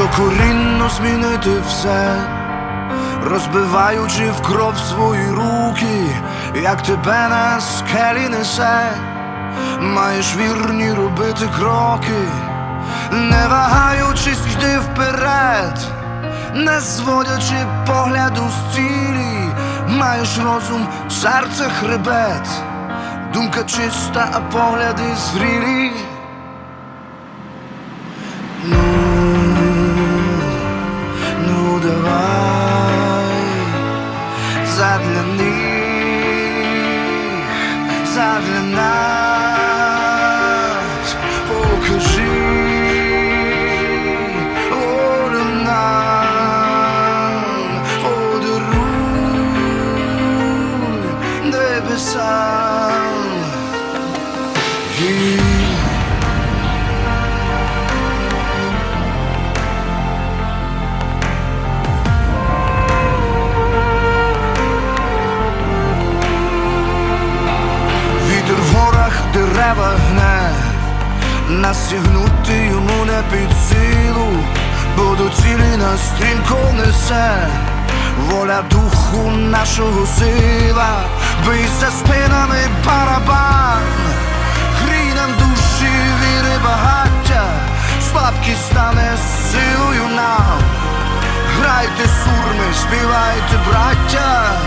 докорінно змінити все, розбиваючи в кров свої руки, як тебе на скелі несе, маєш вірні робити кроки, не вагаючись, йди вперед, не зводячи погляду з цілі, маєш розум, серце хребет, думка чиста, а погляди зрілі. Задля них, задля нас покажи волю нам, подаруй небесам. Дерева гне, настігнути йому не під силу, бо до цілі нас стрімко несе, воля духу нашого сила, бий спинами барабан, грій нам душі віри багаття, слабкість стане силою нам. Грайте сурми, співайте, браття,